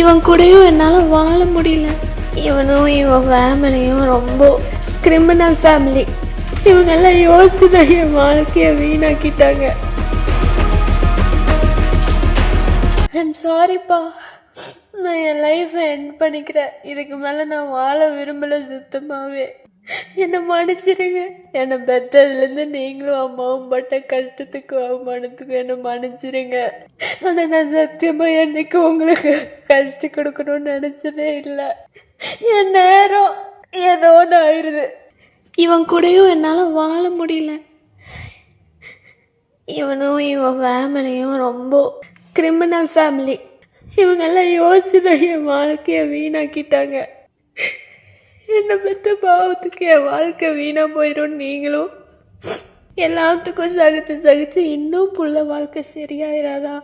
இவன் கூடயும் என்னால் வாழ முடியல. இவனும் இவன் ஃபேமிலியும் ரொம்ப கிரிமினல் ஃபேமிலி இவங்கெல்லாம் யோசிச்சு தான் என் வாழ்க்கையை வீணாக்கிட்டாங்க. ஐம் சாரிப்பா நான் என் லைஃப்பை என் பண்ணிக்கிறேன். இதுக்கு மேலே நான் வாழ விரும்பலை சுத்தமாகவே என்னை மன்னிச்சிருங்க. என்னை பெத்ததுலேருந்து நீங்களும் அம்மாவும் பட்ட கஷ்டத்துக்கும் அவமானத்துக்கும் என்னை மன்னிச்சிருங்க. ஆனால் நான் சத்தியமாக என்னைக்கு உங்களுக்கு கஷ்டம் கொடுக்கணும்னு நினச்சதே இல்லை. என் நேரம் ஏதோ ஒன்று ஆயிடுது இவன் கூடயும் என்னால் வாழ முடியல. இவனும் இவன் ஃபேமிலியும் ரொம்ப கிரிமினல் ஃபேமிலி இவங்கெல்லாம் யோசிச்சு என் வாழ்க்கையை வீணாக்கிட்டாங்க. என்னை பெற்ற பாவத்துக்கு என் வாழ்க்கை வீணாக போயிடும் நீங்களும்? எல்லாத்துக்கும் சகிச்சு சகிச்சு இன்னும் புள்ள வாழ்க்கை சரியாயிராதா?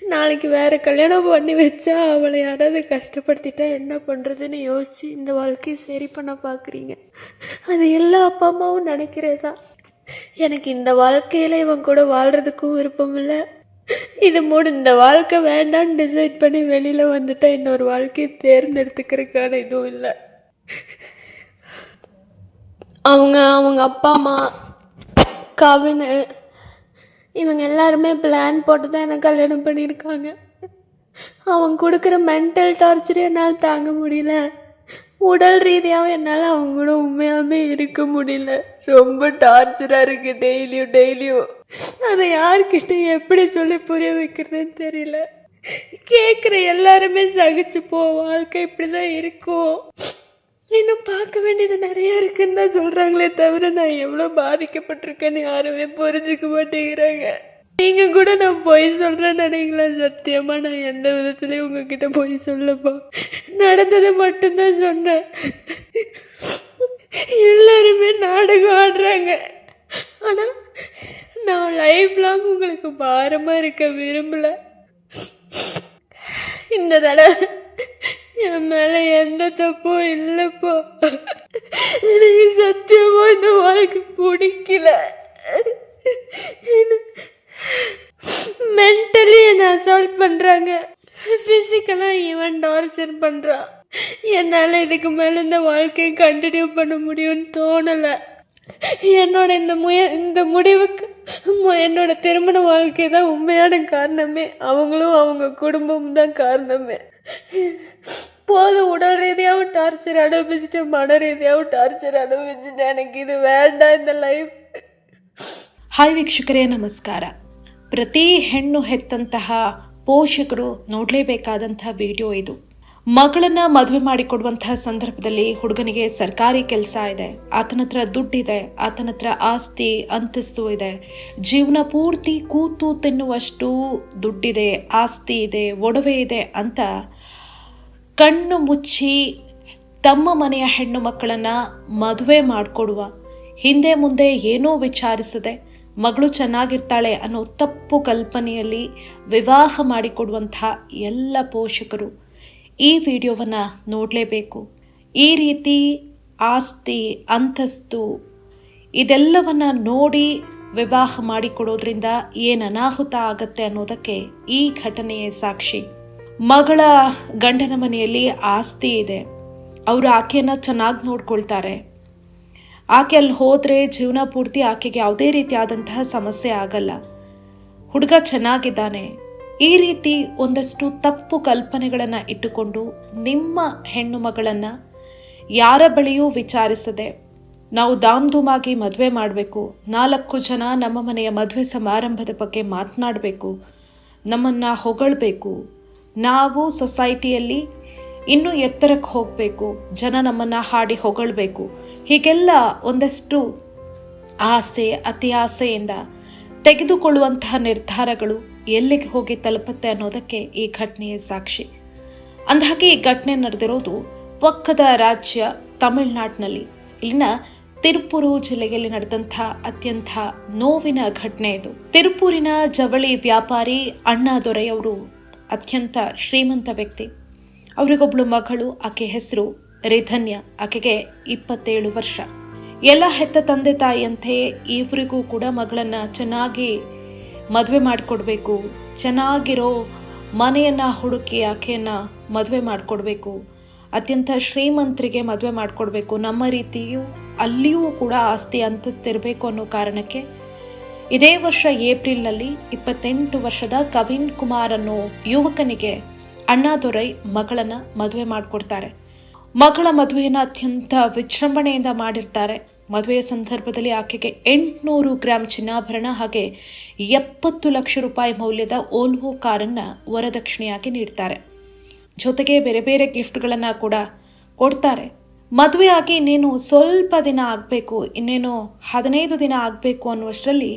நாளைக்கு வேற கல்யாணம் பண்ணி வச்சா அவளை யாராவது கஷ்டப்படுத்திட்டா என்ன பண்ணுறதுன்னு யோசித்து இந்த வாழ்க்கையை சரி பண்ண பார்க்குறீங்க அது எல்லா அப்பா அம்மாவும் நினைக்கிறதா? எனக்கு இந்த வாழ்க்கையில் இவன் கூட வாழ்கிறதுக்கும் விருப்பம் இல்லை. இது மூடு இந்த வாழ்க்கை வேண்டான்னு டிசைட் பண்ணி வெளியில் வந்துட்டா இன்னொரு வாழ்க்கையை தேர்ந்தெடுத்துக்கிறதுக்கான இதுவும் இல்லை. அவங்க அவங்க அப்பா அம்மா கவினு இவங்க எல்லாருமே பிளான் போட்டு தான் எனக்கு கல்யாணம் பண்ணியிருக்காங்க. அவங்க கொடுக்குற மென்டல் டார்ச்சர் என்னால் தாங்க முடியல. உடல் ரீதியாகவும் என்னால் அவங்க கூட உண்மையாகவே இருக்க முடியல. ரொம்ப டார்ச்சராக இருக்குது டெய்லியும் டெய்லியும் அதை யார்கிட்ட எப்படி சொல்லி புரிய வைக்கிறதுன்னு தெரியல. கேட்குற எல்லாருமே சகிச்சு போ வாழ்க்கை இப்படி தான் இருக்கும். இன்னும் பார்க்க வேண்டியது நிறைய இருக்குன்னு தான் சொல்கிறாங்களே தவிர நான் எவ்வளோ பாதிக்கப்பட்டிருக்கேன்னு யாருமே புரிஞ்சுக்க மாட்டேங்கிறாங்க. நீங்கள் கூட நான் பொய் சொல்கிறேன் நினைங்களா சத்தியமாக நான் எந்த விதத்துலேயும் உங்ககிட்ட பொய் சொல்லப்பா. நடந்ததை மட்டும்தான் சொன்னேன். எல்லாருமே நாடகம் ஆடுறாங்க. ஆனால் நான் லைஃப் லாங் உங்களுக்கு பாரமாக இருக்க விரும்பலை. இந்த தடவை என் மேல எந்த தப்பும் இல்லைப்போ. எனக்கு சத்தியமா இந்த வாழ்க்கை பிடிக்கல. மென்டலி என்னை அசால்ட் பண்ணுறாங்க ஃபிசிக்கலாக இவன் டார்ச்சர் பண்ணுறான் என்னால் இதுக்கு மேலே இந்த வாழ்க்கையை கண்டினியூ பண்ண முடியும்னு தோணலை. என்னோட இந்த முய இந்த முடிவுக்கு என்னோட திருமண வாழ்க்கை தான் உண்மையான காரணமே. அவங்களும் அவங்க குடும்பம் தான் காரணமே. போதும் உடல் ரீதியாகவும் டார்ச்சர் அனுபவிச்சுட்டு மன ரீதியாகவும் டார்ச்சர் அனுபவிச்சுட்டு எனக்கு இது வேண்டாம் இந்த லைஃப் ಹಾಯ್ ವೀಕ್ಷಕರೇ ನಮಸ್ಕಾರ ಪ್ರತಿ ಹೆಣ್ಣು ಹೆತ್ತಂತಹ ಪೋಷಕರು ನೋಡಲೇಬೇಕಾದಂತಹ ವಿಡಿಯೋ ಇದು ಮಗಳನ್ನ ಮದುವೆ ಮಾಡಿಕೊಡುವಂತಹ ಸಂದರ್ಭದಲ್ಲಿ ಹುಡುಗನಿಗೆ ಸರ್ಕಾರಿ ಕೆಲಸ ಇದೆ ಆತನ ಹತ್ರ ದುಡ್ಡಿದೆ ಆತನ ಹತ್ರ ಆಸ್ತಿ ಅಂತಸ್ತು ಇದೆ ಜೀವನ ಪೂರ್ತಿ ಕೂತು ತಿನ್ನುವಷ್ಟು ದುಡ್ಡಿದೆ ಆಸ್ತಿ ಇದೆ ಒಡವೆ ಇದೆ ಅಂತ ಕಣ್ಣು ಮುಚ್ಚಿ ತಮ್ಮ ಮನೆಯ ಹೆಣ್ಣು ಮಕ್ಕಳನ್ನು ಮದುವೆ ಮಾಡಿಕೊಡುವ. ಹಿಂದೆ ಮುಂದೆ ಏನೂ ವಿಚಾರಿಸದೆ ಮಗಳು ಚೆನ್ನಾಗಿರ್ತಾಳೆ ಅನ್ನೋ ತಪ್ಪು ಕಲ್ಪನೆಯಲ್ಲಿ ವಿವಾಹ ಮಾಡಿಕೊಡುವಂಥ ಎಲ್ಲ ಪೋಷಕರು ಈ ವಿಡಿಯೋವನ್ನು ನೋಡಲೇಬೇಕು. ಈ ರೀತಿ ಆಸ್ತಿ, ಅಂತಸ್ತು ಇದೆಲ್ಲವನ್ನು ನೋಡಿ ವಿವಾಹ ಮಾಡಿಕೊಡೋದ್ರಿಂದ ಏನು ಅನಾಹುತ ಆಗತ್ತೆ ಅನ್ನೋದಕ್ಕೆ ಈ ಘಟನೆಯೇ ಸಾಕ್ಷಿ. ಮಗಳ ಗಂಡನ ಮನೆಯಲ್ಲಿ ಆಸ್ತಿ ಇದೆ. ಅವರು ಆಕೆಯನ್ನು ಚೆನ್ನಾಗಿ ನೋಡ್ಕೊಳ್ತಾರೆ. ಆಕೆ ಅಲ್ಲಿ ಹೋದರೆ ಜೀವನ ಪೂರ್ತಿ ಆಕೆಗೆ ಯಾವುದೇ ರೀತಿಯಾದಂತಹ ಸಮಸ್ಯೆ ಆಗಲ್ಲ. ಹುಡುಗ ಚೆನ್ನಾಗಿದ್ದಾನೆ. ಈ ರೀತಿ ಒಂದಷ್ಟು ತಪ್ಪು ಕಲ್ಪನೆಗಳನ್ನು ಇಟ್ಟುಕೊಂಡು ನಿಮ್ಮ ಹೆಣ್ಣು ಮಗಳನ್ನು ಯಾರ ಬಳಿಯೂ ವಿಚಾರಿಸದೆ ನಾವು ಧಾಮ್ಧೂಮಾಗಿ ಮದುವೆ ಮಾಡಬೇಕು. ನಾಲ್ಕು ಜನ ನಮ್ಮ ಮನೆಯ ಮದುವೆ ಸಮಾರಂಭದ ಬಗ್ಗೆ ಮಾತನಾಡಬೇಕು. ನಮ್ಮನ್ನು ಹೊಗಳಬೇಕು. ನಾವು ಸೊಸೈಟಿಯಲ್ಲಿ ಇನ್ನೂ ಎತ್ತರಕ್ಕೆ ಹೋಗಬೇಕು, ಜನ ನಮ್ಮನ್ನು ಹಾಡಿ ಹೊಗಳಬೇಕು. ಹೀಗೆಲ್ಲ ಒಂದಷ್ಟು ಆಸೆ, ಅತಿ ಆಸೆಯಿಂದ ತೆಗೆದುಕೊಳ್ಳುವಂತಹ ನಿರ್ಧಾರಗಳು ಎಲ್ಲಿಗೆ ಹೋಗಿ ತಲುಪುತ್ತೆ ಅನ್ನೋದಕ್ಕೆ ಈ ಘಟನೆಯ ಸಾಕ್ಷಿ. ಅಂದಹಾಗೆ ಈ ಘಟನೆ ನಡೆದಿರೋದು ಪಕ್ಕದ ರಾಜ್ಯ ತಮಿಳುನಾಡಿನಲ್ಲಿ. ಇಲ್ಲಿನ ತಿರುಪುರು ಜಿಲ್ಲೆಯಲ್ಲಿ ನಡೆದಂಥ ಅತ್ಯಂತ ನೋವಿನ ಘಟನೆ ಇದು. ತಿರುಪೂರಿನ ಜವಳಿ ವ್ಯಾಪಾರಿ ಅಣ್ಣಾದೊರೆಯವರು ಅತ್ಯಂತ ಶ್ರೀಮಂತ ವ್ಯಕ್ತಿ. ಅವರಿಗೊಬ್ಳು ಮಗಳು, ಆಕೆ ಹೆಸರು ರಿಧನ್ಯ, ಆಕೆಗೆ ಇಪ್ಪತ್ತೇಳು ವರ್ಷ. ಎಲ್ಲ ಹೆತ್ತ ತಂದೆ ತಾಯಿಯಂತೆ ಇವರಿಗೂ ಕೂಡ ಮಗಳನ್ನು ಚೆನ್ನಾಗಿ ಮದುವೆ ಮಾಡಿಕೊಡ್ಬೇಕು. ಚೆನ್ನಾಗಿರೋ ಮನೆಯನ್ನು, ಹುಡುಕಿ ಆಕೆಯನ್ನು ಮದುವೆ ಮಾಡಿಕೊಡ್ಬೇಕು. ಅತ್ಯಂತ ಶ್ರೀಮಂತರಿಗೆ ಮದುವೆ ಮಾಡಿಕೊಡ್ಬೇಕು. ನಮ್ಮ ರೀತಿಯೂ ಅಲ್ಲಿಯೂ ಕೂಡ ಆಸ್ತಿ ಅಂತಸ್ತಿರಬೇಕು ಅನ್ನೋ ಕಾರಣಕ್ಕೆ ಇದೇ ವರ್ಷ ಏಪ್ರಿಲ್ನಲ್ಲಿ ಇಪ್ಪತ್ತೆಂಟು ವರ್ಷದ ಕವಿನ್ ಕುಮಾರ್ ಅನ್ನೋ ಯುವಕನಿಗೆ ಅಣ್ಣಾದೊರೈ ಮಗಳನ್ನ ಮದುವೆ ಮಾಡಿಕೊಡ್ತಾರೆ. ಮಗಳ ಮದುವೆಯನ್ನು ಅತ್ಯಂತ ವಿಜೃಂಭಣೆಯಿಂದ ಮಾಡಿರ್ತಾರೆ. ಮದುವೆಯ ಸಂದರ್ಭದಲ್ಲಿ ಆಕೆಗೆ ಎಂಟುನೂರು ಗ್ರಾಮ್ ಚಿನ್ನಾಭರಣ ಹಾಗೆ ಎಪ್ಪತ್ತು ಲಕ್ಷ ರೂಪಾಯಿ ಮೌಲ್ಯದ ಓಲ್ವೋ ಕಾರನ್ನು ವರದಕ್ಷಿಣೆಯಾಗಿ ನೀಡ್ತಾರೆ. ಜೊತೆಗೆ ಬೇರೆ ಬೇರೆ ಗಿಫ್ಟ್ಗಳನ್ನು ಕೂಡ ಕೊಡ್ತಾರೆ. ಮದುವೆ ಆಗಿ ಇನ್ನೇನು ಸ್ವಲ್ಪ ದಿನ ಆಗಬೇಕು, ಇನ್ನೇನು ಹದಿನೈದು ದಿನ ಆಗಬೇಕು ಅನ್ನುವಷ್ಟರಲ್ಲಿ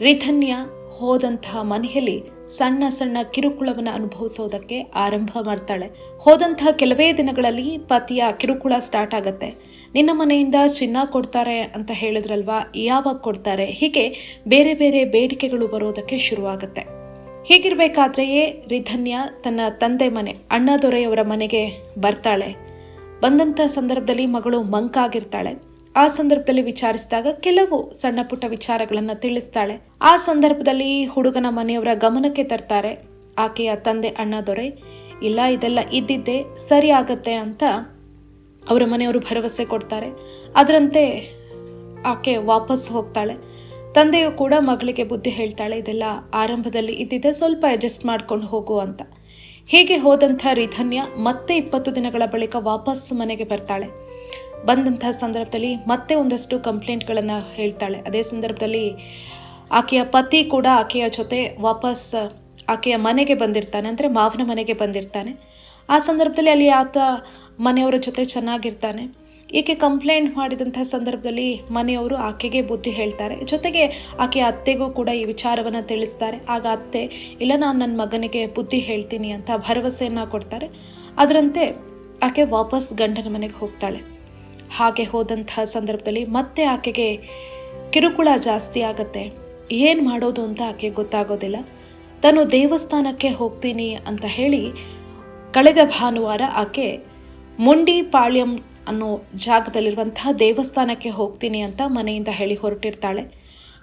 ರಿಧನ್ಯ ಹೋದಂತಹ ಮನೆಯಲ್ಲಿ ಸಣ್ಣ ಸಣ್ಣ ಕಿರುಕುಳವನ್ನು ಅನುಭವಿಸೋದಕ್ಕೆ ಆರಂಭ ಮಾಡ್ತಾಳೆ. ಹೋದಂತಹ ಕೆಲವೇ ದಿನಗಳಲ್ಲಿ ಪತಿಯ ಕಿರುಕುಳ ಸ್ಟಾರ್ಟ್ ಆಗುತ್ತೆ. ನಿನ್ನ ಮನೆಯಿಂದ ಚಿನ್ನ ಕೊಡ್ತಾರೆ ಅಂತ ಹೇಳಿದ್ರಲ್ವಾ? ಯಾವಾಗ ಕೊಡ್ತಾರೆ? ಹೀಗೆ ಬೇರೆ ಬೇರೆ ಬೇಡಿಕೆಗಳು ಬರೋದಕ್ಕೆ ಶುರುವಾಗುತ್ತೆ. ಹೀಗಿರಬೇಕಾದ್ರೆಯೇ ರಿಧನ್ಯ ತನ್ನ ತಂದೆ ಮನೆ, ಅಣ್ಣ ದೊರೆಯವರ ಮನೆಗೆ ಬರ್ತಾಳೆ. ಬಂದಂಥ ಸಂದರ್ಭದಲ್ಲಿ ಮಗಳು ಮಂಕಾಗಿರ್ತಾಳೆ. ಆ ಸಂದರ್ಭದಲ್ಲಿ ವಿಚಾರಿಸಿದಾಗ ಕೆಲವು ಸಣ್ಣ ಪುಟ್ಟ ವಿಚಾರಗಳನ್ನು ತಿಳಿಸ್ತಾಳೆ. ಆ ಸಂದರ್ಭದಲ್ಲಿ ಹುಡುಗನ ಮನೆಯವರ ಗಮನಕ್ಕೆ ತರ್ತಾರೆ. ಆಕೆಯ ತಂದೆ ಅಣ್ಣ ದೊರೆ, ಇಲ್ಲ, ಇದೆಲ್ಲ ಇದ್ದಿದ್ದೆ, ಸರಿ ಆಗತ್ತೆ ಅಂತ ಅವರ ಮನೆಯವರು ಭರವಸೆ ಕೊಡ್ತಾರೆ. ಅದರಂತೆ ಆಕೆ ವಾಪಸ್ ಹೋಗ್ತಾಳೆ. ತಂದೆಯು ಕೂಡ ಮಗಳಿಗೆ ಬುದ್ಧಿ ಹೇಳ್ತಾಳೆ, ಇದೆಲ್ಲ ಆರಂಭದಲ್ಲಿ ಇದ್ದಿದ್ದೆ, ಸ್ವಲ್ಪ ಅಡ್ಜಸ್ಟ್ ಮಾಡ್ಕೊಂಡು ಹೋಗು ಅಂತ. ಹೀಗೆ ಹೋದಂಥ ರಿಧನ್ಯ ಮತ್ತೆ ಇಪ್ಪತ್ತು ದಿನಗಳ ಬಳಿಕ ವಾಪಸ್ ಮನೆಗೆ ಬರ್ತಾಳೆ. ಬಂದಂತಹ ಸಂದರ್ಭದಲ್ಲಿ ಮತ್ತೆ ಒಂದಷ್ಟು ಕಂಪ್ಲೇಂಟ್ಗಳನ್ನು ಹೇಳ್ತಾಳೆ. ಅದೇ ಸಂದರ್ಭದಲ್ಲಿ ಆಕೆಯ ಪತಿ ಕೂಡ ಆಕೆಯ ಜೊತೆ ವಾಪಸ್, ಆಕೆಯ ಮನೆಗೆ ಬಂದಿರ್ತಾನೆ, ಅಂದರೆ ಮಾವನ ಮನೆಗೆ ಬಂದಿರ್ತಾನೆ. ಆ ಸಂದರ್ಭದಲ್ಲಿ ಅಲ್ಲಿ ಆತ ಮನೆಯವರ ಜೊತೆ ಚೆನ್ನಾಗಿರ್ತಾನೆ. ಈಕೆ ಕಂಪ್ಲೇಂಟ್ ಮಾಡಿದಂಥ ಸಂದರ್ಭದಲ್ಲಿ ಮನೆಯವರು ಆಕೆಗೆ ಬುದ್ಧಿ ಹೇಳ್ತಾರೆ. ಜೊತೆಗೆ ಆಕೆಯ ಅತ್ತೆಗೂ ಕೂಡ ಈ ವಿಚಾರವನ್ನು ತಿಳಿಸ್ತಾರೆ. ಆಗ ಅತ್ತೆ, ಇಲ್ಲ, ನಾನು ನನ್ನ ಮಗನಿಗೆ ಬುದ್ಧಿ ಹೇಳ್ತೀನಿ ಅಂತ ಭರವಸೆಯನ್ನು ಕೊಡ್ತಾರೆ. ಅದರಂತೆ ಆಕೆ ವಾಪಸ್ ಗಂಡನ ಮನೆಗೆ ಹೋಗ್ತಾಳೆ. ಹಾಗೆ ಹೋದಂತಹ ಸಂದರ್ಭದಲ್ಲಿ ಮತ್ತೆ ಆಕೆಗೆ ಕಿರುಕುಳ ಜಾಸ್ತಿ ಆಗತ್ತೆ. ಏನು ಮಾಡೋದು ಅಂತ ಆಕೆ ಗೊತ್ತಾಗೋದಿಲ್ಲ. ತಾನು ದೇವಸ್ಥಾನಕ್ಕೆ ಹೋಗ್ತೀನಿ ಅಂತ ಹೇಳಿ ಕಳೆದ ಭಾನುವಾರ ಆಕೆ ಮುಂಡಿ ಪಾಳ್ಯಂ ಅನ್ನೋ ಜಾಗದಲ್ಲಿರುವಂತಹ ದೇವಸ್ಥಾನಕ್ಕೆ ಹೋಗ್ತೀನಿ ಅಂತ ಮನೆಯಿಂದ ಹೇಳಿ ಹೊರಟಿರ್ತಾಳೆ.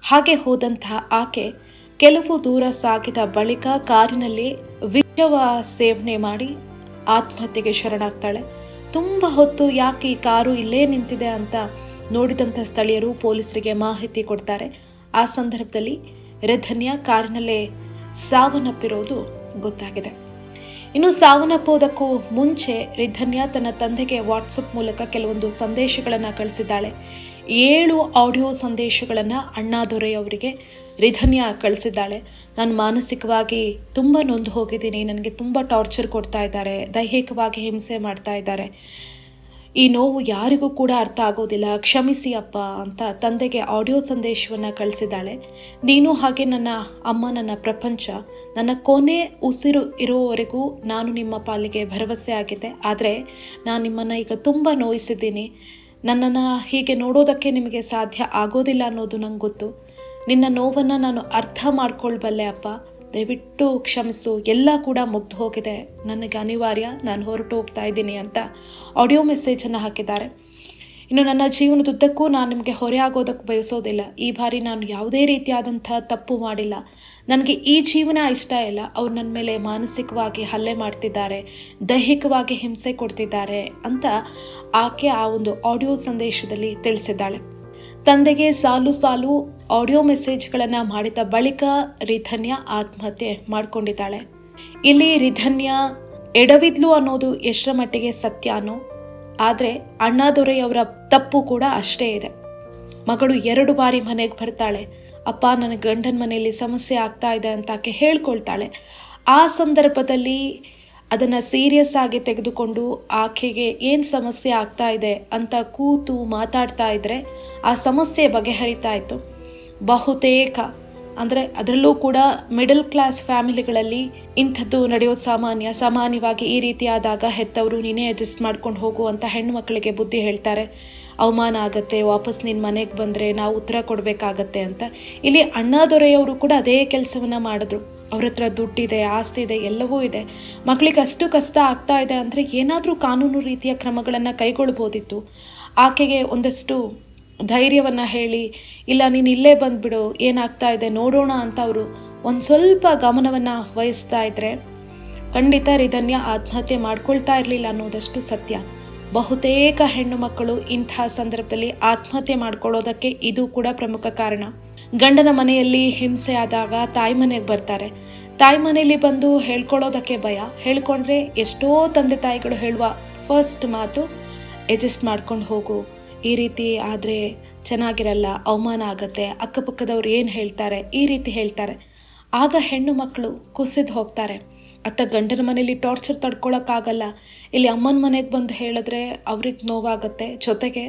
ಹಾಗೆ ಹೋದಂತಹ ಆಕೆ ಕೆಲವು ದೂರ ಸಾಗಿದ ಬಳಿಕ ಕಾರಿನಲ್ಲಿ ವಿಷವ ಸೇವನೆ ಮಾಡಿ ಆತ್ಮಹತ್ಯೆಗೆ ಶರಣಾಗ್ತಾಳೆ. ತುಂಬ ಹೊತ್ತು ಯಾಕೆ ಈ ಕಾರು ಇಲ್ಲೇ ನಿಂತಿದೆ ಅಂತ ನೋಡಿದಂಥ ಸ್ಥಳೀಯರು ಪೊಲೀಸರಿಗೆ ಮಾಹಿತಿ ಕೊಡ್ತಾರೆ. ಆ ಸಂದರ್ಭದಲ್ಲಿ ರೆಧನ್ಯ ಕಾರಿನಲ್ಲೇ ಸಾವನ್ನಪ್ಪಿರೋದು ಗೊತ್ತಾಗಿದೆ. ಇನ್ನು ಸಾವನ್ನಪ್ಪೋದಕ್ಕೂ ಮುಂಚೆ ರಿಧನ್ಯ ತನ್ನ ತಂದೆಗೆ ವಾಟ್ಸಪ್ ಮೂಲಕ ಕೆಲವೊಂದು ಸಂದೇಶಗಳನ್ನು ಕಳಿಸಿದ್ದಾಳೆ. ಏಳು ಆಡಿಯೋ ಸಂದೇಶಗಳನ್ನು ಅಣ್ಣಾದೊರೆ ಅವರಿಗೆ ರಿಧನ್ಯ ಕಳಿಸಿದ್ದಾಳೆ. ನಾನು ಮಾನಸಿಕವಾಗಿ ತುಂಬ ನೊಂದು ಹೋಗಿದ್ದೀನಿ. ನನಗೆ ತುಂಬ ಟಾರ್ಚರ್ ಕೊಡ್ತಾ ಇದ್ದಾರೆ. ದೈಹಿಕವಾಗಿ ಹಿಂಸೆ ಮಾಡ್ತಾ ಇದ್ದಾರೆ. ಈ ನೋವು ಯಾರಿಗೂ ಕೂಡ ಅರ್ಥ ಆಗೋದಿಲ್ಲ. ಕ್ಷಮಿಸಿ ಅಪ್ಪ ಅಂತ ತಂದೆಗೆ ಆಡಿಯೋ ಸಂದೇಶವನ್ನು ಕಳಿಸಿದ್ದಾಳೆ. ನೀನು ಹಾಗೆ ನನ್ನ ಅಮ್ಮ, ನನ್ನ ಪ್ರಪಂಚ, ನನ್ನ ಕೊನೆ ಉಸಿರು ಇರುವವರೆಗೂ ನಾನು ನಿಮ್ಮ ಪಾಲಿಗೆ ಭರವಸೆ ಆಗಿದೆ ಆದರೆ ನಾನು ನಿಮ್ಮನ್ನು ಈಗ ತುಂಬ ನೋಯಿಸಿದ್ದೀನಿ. ನನ್ನನ್ನು ಹೀಗೆ ನೋಡೋದಕ್ಕೆ ನಿಮಗೆ ಸಾಧ್ಯ ಆಗೋದಿಲ್ಲ ಅನ್ನೋದು ನಂಗೆ ಗೊತ್ತು. ನಿನ್ನ ನೋವನ್ನು ನಾನು ಅರ್ಥ ಮಾಡ್ಕೊಳ್ಬಲ್ಲೆ ಅಪ್ಪ. ದಯವಿಟ್ಟು ಕ್ಷಮಿಸು. ಎಲ್ಲ ಕೂಡ ಮುಗ್ದು ಹೋಗಿದೆ. ನನಗೆ ಅನಿವಾರ್ಯ ನಾನು ಹೊರಟು ಹೋಗ್ತಾ ಇದ್ದೀನಿ ಅಂತ ಆಡಿಯೋ ಮೆಸೇಜನ್ನು ಹಾಕಿದ್ದಾರೆ. ಇನ್ನು ನನ್ನ ಜೀವನದುದ್ದಕ್ಕೂ ನಾನು ನಿಮಗೆ ಹೊರೆ ಆಗೋದಕ್ಕೆ ಬಯಸೋದಿಲ್ಲ. ಈ ಬಾರಿ ನಾನು ಯಾವುದೇ ರೀತಿಯಾದಂಥ ತಪ್ಪು ಮಾಡಿಲ್ಲ. ನನಗೆ ಈ ಜೀವನ ಇಷ್ಟ ಇಲ್ಲ. ಅವ್ರು ನನ್ನ ಮೇಲೆ ಮಾನಸಿಕವಾಗಿ ಹಲ್ಲೆ ಮಾಡ್ತಿದ್ದಾರೆ. ದೈಹಿಕವಾಗಿ ಹಿಂಸೆ ಕೊಡ್ತಿದ್ದಾರೆ ಅಂತ ಆಕೆ ಆ ಒಂದು ಆಡಿಯೋ ಸಂದೇಶದಲ್ಲಿ ತಿಳಿಸಿದ್ದಾಳೆ. ತಂದೆಗೆ ಸಾಲು ಸಾಲು ಆಡಿಯೋ ಮೆಸೇಜ್ಗಳನ್ನು ಮಾಡಿದ ಬಳಿಕ ರಿಧನ್ಯ ಆತ್ಮಹತ್ಯೆ ಮಾಡಿಕೊಂಡಿದ್ದಾಳೆ. ಇಲ್ಲಿ ರಿಧನ್ಯ ಎಡವಿದ್ಲು ಅನ್ನೋದು ಎಷ್ಟರ ಮಟ್ಟಿಗೆ ಸತ್ಯನೋ, ಆದರೆ ಅಣ್ಣಾದೊರೆಯವರ ತಪ್ಪು ಕೂಡ ಅಷ್ಟೇ ಇದೆ. ಮಗಳು ಎರಡು ಬಾರಿ ಮನೆಗೆ ಬರ್ತಾಳೆ. ಅಪ್ಪ ನನ್ನ ಗಂಡನ ಮನೆಯಲ್ಲಿ ಸಮಸ್ಯೆ ಆಗ್ತಾ ಇದೆ ಅಂತ ಆಕೆ ಹೇಳ್ಕೊಳ್ತಾಳೆ. ಆ ಸಂದರ್ಭದಲ್ಲಿ ಅದನ್ನು ಸೀರಿಯಸ್ ಆಗಿ ತೆಗೆದುಕೊಂಡು ಆಕೆಗೆ ಏನು ಸಮಸ್ಯೆ ಆಗ್ತಾ ಇದೆ ಅಂತ ಕೂತು ಮಾತಾಡ್ತಾ ಇದ್ದರೆ ಆ ಸಮಸ್ಯೆ ಬಗೆಹರಿತಾ ಇತ್ತು. ಬಹುತೇಕ, ಅಂದರೆ ಅದರಲ್ಲೂ ಕೂಡ ಮಿಡಲ್ ಕ್ಲಾಸ್ ಫ್ಯಾಮಿಲಿಗಳಲ್ಲಿ ಇಂಥದ್ದು ನಡೆಯೋದು ಸಾಮಾನ್ಯ, ಸಾಮಾನ್ಯವಾಗಿ ಈ ರೀತಿಯಾದಾಗ ಹೆತ್ತವರು ನೀನೇ ಅಡ್ಜಸ್ಟ್ ಮಾಡ್ಕೊಂಡು ಹೋಗು ಅಂತ ಹೆಣ್ಣು ಮಕ್ಕಳಿಗೆ ಬುದ್ಧಿ ಹೇಳ್ತಾರೆ. ಅವಮಾನ ಆಗತ್ತೆ, ವಾಪಸ್ ನಿನ್ನ ಮನೆಗೆ ಬಂದರೆ ನಾವು ಉತ್ತರ ಕೊಡಬೇಕಾಗತ್ತೆ ಅಂತ. ಇಲ್ಲಿ ಅಣ್ಣ ದೊರೆಯವರು ಕೂಡ ಅದೇ ಕೆಲಸವನ್ನು ಮಾಡಿದ್ರು. ಅವ್ರ ಹತ್ರ ದುಡ್ಡಿದೆ, ಆಸ್ತಿ ಇದೆ, ಎಲ್ಲವೂ ಇದೆ. ಮಕ್ಕಳಿಗೆ ಅಷ್ಟು ಕಷ್ಟ ಆಗ್ತಾ ಇದೆ ಅಂದರೆ ಏನಾದರೂ ಕಾನೂನು ರೀತಿಯ ಕ್ರಮಗಳನ್ನು ಕೈಗೊಳ್ಬೋದಿತ್ತು. ಆಕೆಗೆ ಒಂದಷ್ಟು ಧೈರ್ಯವನ್ನು ಹೇಳಿ, ಇಲ್ಲ, ನೀನು ಇಲ್ಲೇ ಬಂದುಬಿಡು, ಏನಾಗ್ತಾ ಇದೆ, ನೋಡೋಣ ಅಂತ ಅವರು ಒಂದು ಸ್ವಲ್ಪ ಗಮನವನ್ನು ವಹಿಸ್ತಾ ಇದ್ದರೆ ಖಂಡಿತ ರಿಧನ್ಯ ಆತ್ಮಹತ್ಯೆ ಮಾಡ್ಕೊಳ್ತಾ ಇರಲಿಲ್ಲ ಅನ್ನೋದಷ್ಟು ಸತ್ಯ. ಬಹುತೇಕ ಹೆಣ್ಣು ಮಕ್ಕಳು ಇಂತಹ ಸಂದರ್ಭದಲ್ಲಿ ಆತ್ಮಹತ್ಯೆ ಮಾಡ್ಕೊಳ್ಳೋದಕ್ಕೆ ಇದು ಕೂಡ ಪ್ರಮುಖ ಕಾರಣ. ಗಂಡನ ಮನೆಯಲ್ಲಿ ಹಿಂಸೆ ಆದಾಗ ತಾಯಿ ಮನೆಗೆ ಬರ್ತಾರೆ. ತಾಯಿ ಮನೆಯಲ್ಲಿ ಬಂದು ಹೇಳ್ಕೊಳ್ಳೋದಕ್ಕೆ ಭಯ. ಹೇಳ್ಕೊಂಡ್ರೆ ಎಷ್ಟೋ ತಂದೆ ತಾಯಿಗಳು ಹೇಳುವ ಫಸ್ಟ್ ಮಾತು ಅಡ್ಜಸ್ಟ್ ಮಾಡ್ಕೊಂಡು ಹೋಗು. ಈ ರೀತಿ ಆದರೆ ಚೆನ್ನಾಗಿರಲ್ಲ, ಅವಮಾನ ಆಗುತ್ತೆ, ಅಕ್ಕಪಕ್ಕದವ್ರು ಏನು ಹೇಳ್ತಾರೆ, ಈ ರೀತಿ ಹೇಳ್ತಾರೆ. ಆಗ ಹೆಣ್ಣು ಮಕ್ಕಳು ಕುಸಿದು ಹೋಗ್ತಾರೆ. ಅತ್ತ ಗಂಡನ ಮನೇಲಿ ಟಾರ್ಚರ್ ತಡ್ಕೊಳಕ್ಕಾಗಲ್ಲ. ಇಲ್ಲಿ ಅಮ್ಮನ ಮನೆಗೆ ಬಂದು ಹೇಳಿದ್ರೆ ಅವ್ರಿಗೆ ನೋವಾಗುತ್ತೆ, ಜೊತೆಗೆ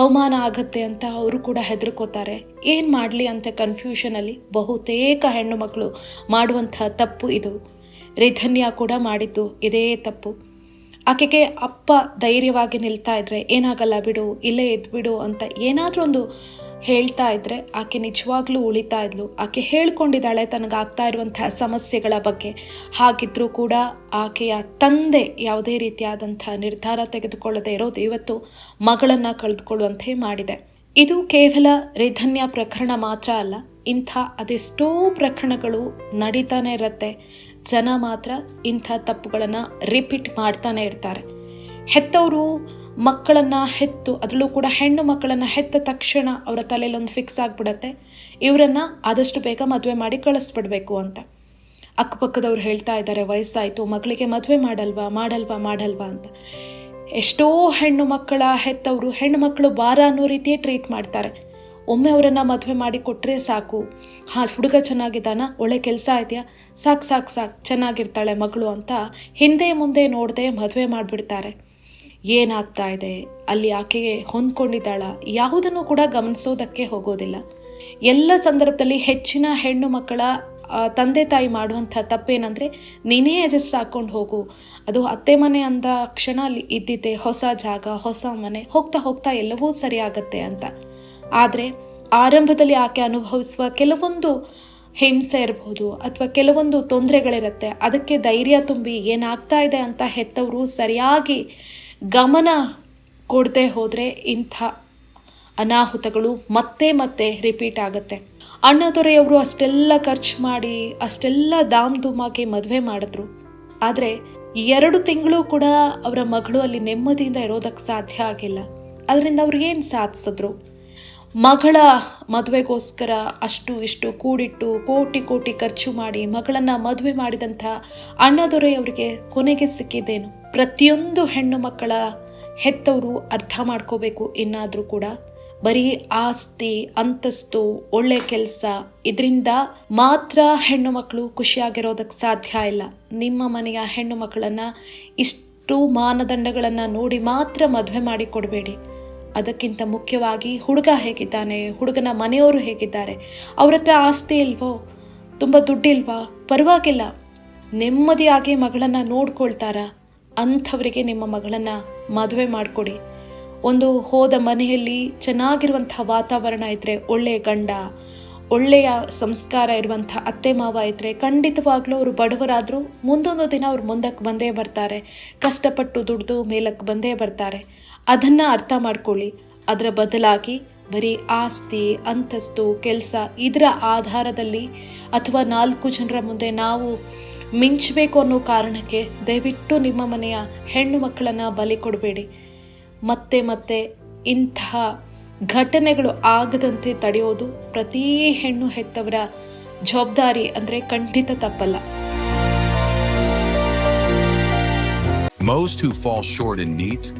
ಅವಮಾನ ಆಗುತ್ತೆ ಅಂತ ಅವರು ಕೂಡ ಹೆದರ್ಕೋತಾರೆ. ಏನು ಮಾಡಲಿ ಅಂತ ಕನ್ಫ್ಯೂಷನಲ್ಲಿ ಬಹುತೇಕ ಹೆಣ್ಣು ಮಕ್ಕಳು ಮಾಡುವಂತಹ ತಪ್ಪು ಇದು. ರಿಧನ್ಯ ಕೂಡ ಮಾಡಿದ್ದು ಇದೇ ತಪ್ಪು. ಆಕೆಗೆ ಅಪ್ಪ ಧೈರ್ಯವಾಗಿ ನಿಲ್ತಾ ಇದ್ರೆ ಏನಾಗಲ್ಲ ಬಿಡು, ಇಲ್ಲೇ ಎದ್ಬಿಡು ಅಂತ ಏನಾದರೂ ಒಂದು ಹೇಳ್ತಾ ಇದ್ರೆ ಆಕೆ ನಿಜವಾಗ್ಲೂ ಉಳಿತಾ ಇದ್ಲು. ಆಕೆ ಹೇಳ್ಕೊಂಡಿದ್ದಾಳೆ ತನಗಾಗ್ತಾ ಇರುವಂತಹ ಸಮಸ್ಯೆಗಳ ಬಗ್ಗೆ. ಹಾಗಿದ್ರೂ ಕೂಡ ಆಕೆಯ ತಂದೆ ಯಾವುದೇ ರೀತಿಯಾದಂಥ ನಿರ್ಧಾರ ತೆಗೆದುಕೊಳ್ಳದೆ ಇರೋದು ಇವತ್ತು ಮಗಳನ್ನು ಕಳೆದುಕೊಳ್ಳುವಂತೆ ಮಾಡಿದೆ. ಇದು ಕೇವಲ ರಿಧನ್ಯ ಪ್ರಕರಣ ಮಾತ್ರ ಅಲ್ಲ, ಇಂಥ ಅದೆಷ್ಟೋ ಪ್ರಕರಣಗಳು ನಡೀತಾನೆ ಇರುತ್ತೆ. ಜನ ಮಾತ್ರ ಇಂಥ ತಪ್ಪುಗಳನ್ನು ರಿಪೀಟ್ ಮಾಡ್ತಾನೆ ಇರ್ತಾರೆ. ಹೆತ್ತವರು ಮಕ್ಕಳನ್ನು ಹೆತ್ತು, ಅದರಲ್ಲೂ ಕೂಡ ಹೆಣ್ಣು ಮಕ್ಕಳನ್ನು ಹೆತ್ತ ತಕ್ಷಣ ಅವರ ತಲೆಯಲ್ಲಿ ಒಂದು ಫಿಕ್ಸ್ ಆಗಿಬಿಡತ್ತೆ. ಇವರನ್ನು ಆದಷ್ಟು ಬೇಗ ಮದುವೆ ಮಾಡಿ ಕಳಿಸ್ಬಿಡ್ಬೇಕು ಅಂತ. ಅಕ್ಕಪಕ್ಕದವ್ರು ಹೇಳ್ತಾ ಇದ್ದಾರೆ, ವಯಸ್ಸಾಯಿತು, ಮಗಳಿಗೆ ಮದುವೆ ಮಾಡಲ್ವಾ ಮಾಡಲ್ವಾ ಮಾಡಲ್ವಾ ಅಂತ. ಎಷ್ಟೋ ಹೆಣ್ಣು ಮಕ್ಕಳ ಹೆತ್ತವರು, ಹೆಣ್ಣು ಮಕ್ಕಳು ಬಾರ ಅನ್ನೋ ರೀತಿಯೇ ಟ್ರೀಟ್ ಮಾಡ್ತಾರೆ. ಒಮ್ಮೆ ಅವರನ್ನು ಮದುವೆ ಮಾಡಿ ಕೊಟ್ಟರೆ ಸಾಕು. ಹಾಂ, ಹುಡುಗ ಚೆನ್ನಾಗಿದ್ದಾನ? ಒಳ್ಳೆ ಕೆಲಸ ಇದೆಯಾ? ಸಾಕು ಸಾಕು ಸಾಕು, ಚೆನ್ನಾಗಿರ್ತಾಳೆ ಮಗಳು ಅಂತ ಹಿಂದೆ ಮುಂದೆ ನೋಡದೆ ಮದುವೆ ಮಾಡಿಬಿಡ್ತಾರೆ. ಏನಾಗ್ತಾ ಇದೆ? ಅಲ್ಲಿ ಆಕೆಗೆ ಹೊಂದ್ಕೊಂಡಿದ್ದಾಳ. ಯಾವುದನ್ನು ಕೂಡ ಗಮನಿಸೋದಕ್ಕೆ ಹೋಗೋದಿಲ್ಲ. ಎಲ್ಲ ಸಂದರ್ಭದಲ್ಲಿ ಹೆಚ್ಚಿನ ಹೆಣ್ಣು ಮಕ್ಕಳ ತಂದೆ ತಾಯಿ ಮಾಡುವಂಥ ತಪ್ಪೇನಂದರೆ ನೀನೇ ಅಡ್ಜಸ್ಟ್ ಹಾಕ್ಕೊಂಡು ಹೋಗು. ಅದು ಅತ್ತೆ ಮನೆ ಅಂದ ಕ್ಷಣ ಅಲ್ಲಿ ಇದ್ದಿದ್ದೆ. ಹೊಸ ಜಾಗ, ಹೊಸ ಮನೆ, ಹೋಗ್ತಾ ಹೋಗ್ತಾ ಎಲ್ಲವೂ ಸರಿಯಾಗತ್ತೆ ಅಂತ. ಆದರೆ ಆರಂಭದಲ್ಲಿ ಆಕೆ ಅನುಭವಿಸುವ ಕೆಲವೊಂದು ಹಿಂಸೆ ಇರ್ಬೋದು ಅಥವಾ ಕೆಲವೊಂದು ತೊಂದರೆಗಳಿರುತ್ತೆ. ಅದಕ್ಕೆ ಧೈರ್ಯ ತುಂಬಿ ಏನಾಗ್ತಾ ಇದೆ ಅಂತ ಹೆತ್ತವರು ಸರಿಯಾಗಿ ಗಮನ ಕೊಡದೆ ಹೋದರೆ ಇಂಥ ಅನಾಹುತಗಳು ಮತ್ತೆ ಮತ್ತೆ ರಿಪೀಟ್ ಆಗುತ್ತೆ. ಅಣ್ಣ ದೊರೆಯವರು ಅಷ್ಟೆಲ್ಲ ಖರ್ಚು ಮಾಡಿ, ಅಷ್ಟೆಲ್ಲ ದಾಮ್ ಧೂಮಾಗಿ ಮದುವೆ ಮಾಡಿದ್ರು. ಆದರೆ ಎರಡು ತಿಂಗಳು ಕೂಡ ಅವರ ಮಗಳು ಅಲ್ಲಿ ನೆಮ್ಮದಿಯಿಂದ ಇರೋದಕ್ಕೆ ಸಾಧ್ಯ ಆಗಿಲ್ಲ. ಅದರಿಂದ ಅವ್ರು ಏನು ಸಾಧಿಸಿದ್ರು? ಮಗಳ ಮದುವೆಗೋಸ್ಕರ ಅಷ್ಟು ಇಷ್ಟು ಕೂಡಿಟ್ಟು ಕೋಟಿ ಕೋಟಿ ಖರ್ಚು ಮಾಡಿ ಮಗಳನ್ನು ಮದುವೆ ಮಾಡಿದಂಥ ಅಣ್ಣದೊರೆಯವರಿಗೆ ಕೊನೆಗೆ ಸಿಕ್ಕಿದ್ದೇನು. ಪ್ರತಿಯೊಂದು ಹೆಣ್ಣು ಮಕ್ಕಳ ಹೆತ್ತವರು ಅರ್ಥ ಮಾಡ್ಕೋಬೇಕು ಇನ್ನಾದರೂ ಕೂಡ. ಬರೀ ಆಸ್ತಿ, ಅಂತಸ್ತು, ಒಳ್ಳೆ ಕೆಲಸ, ಇದರಿಂದ ಮಾತ್ರ ಹೆಣ್ಣು ಮಕ್ಕಳು ಖುಷಿಯಾಗಿರೋದಕ್ಕೆ ಸಾಧ್ಯ ಇಲ್ಲ. ನಿಮ್ಮ ಮನೆಯ ಹೆಣ್ಣು ಮಕ್ಕಳನ್ನು ಇಷ್ಟು ಮಾನದಂಡಗಳನ್ನು ನೋಡಿ ಮಾತ್ರ ಮದುವೆ ಮಾಡಿ ಕೊಡಬೇಡಿ ಅದಕ್ಕಿಂತ ಮುಖ್ಯವಾಗಿ ಹುಡುಗ ಹೇಗಿದ್ದಾನೆ, ಹುಡುಗನ ಮನೆಯವರು ಹೇಗಿದ್ದಾರೆ, ಅವ್ರ ಹತ್ರ ಆಸ್ತಿ ಇಲ್ವೋ, ತುಂಬ ದುಡ್ಡಿಲ್ವಾ, ಪರವಾಗಿಲ್ಲ. ನೆಮ್ಮದಿಯಾಗಿ ಮಗಳನ್ನು ನೋಡ್ಕೊಳ್ತಾರಾ, ಅಂಥವರಿಗೆ ನಿಮ್ಮ ಮಗಳನ್ನು ಮದುವೆ ಮಾಡಿಕೊಡಿ. ಒಂದು ಹೋದ ಮನೆಯಲ್ಲಿ ಚೆನ್ನಾಗಿರುವಂಥ ವಾತಾವರಣ ಇದ್ದರೆ ಒಳ್ಳೆಯ ಗಂಡ, ಒಳ್ಳೆಯ ಸಂಸ್ಕಾರ ಇರುವಂಥ ಅತ್ತೆ ಮಾವ ಇದ್ದರೆ ಖಂಡಿತವಾಗ್ಲೂ ಅವರು ಬಡವರಾದರೂ ಮುಂದೊಂದು ದಿನ ಅವ್ರು ಮುಂದಕ್ಕೆ ಬಂದೇ ಬರ್ತಾರೆ. ಕಷ್ಟಪಟ್ಟು ದುಡ್ದು ಮೇಲಕ್ಕೆ ಬಂದೇ ಬರ್ತಾರೆ. ಅದನ್ನು ಅರ್ಥ ಮಾಡ್ಕೊಳ್ಳಿ. ಅದರ ಬದಲಾಗಿ ಬರೀ ಆಸ್ತಿ, ಅಂತಸ್ತು, ಕೆಲಸ ಇದರ ಆಧಾರದಲ್ಲಿ ಅಥವಾ ನಾಲ್ಕು ಜನರ ಮುಂದೆ ನಾವು ಮಿಂಚಬೇಕು ಅನ್ನೋ ಕಾರಣಕ್ಕೆ ದಯವಿಟ್ಟು ನಿಮ್ಮ ಮನೆಯ ಹೆಣ್ಣು ಮಕ್ಕಳನ್ನು ಬಲಿ ಕೊಡಬೇಡಿ. ಮತ್ತೆ ಮತ್ತೆ ಇಂತಹ ಘಟನೆಗಳು ಆಗದಂತೆ ತಡೆಯೋದು ಪ್ರತಿ ಹೆಣ್ಣು ಹೆತ್ತವರ ಜವಾಬ್ದಾರಿ ಅಂದರೆ ಖಂಡಿತ ತಪ್ಪಲ್ಲ. Most who fall short in NEAT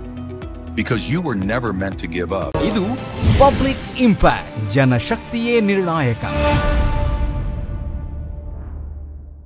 Because you were never meant to give up. ಇದು ಪಬ್ಲಿಕ್ ಇಂಪ್ಯಾಕ್ಟ್ ಜನಶಕ್ತಿಯೇ ನಿರ್ಣಾಯಕ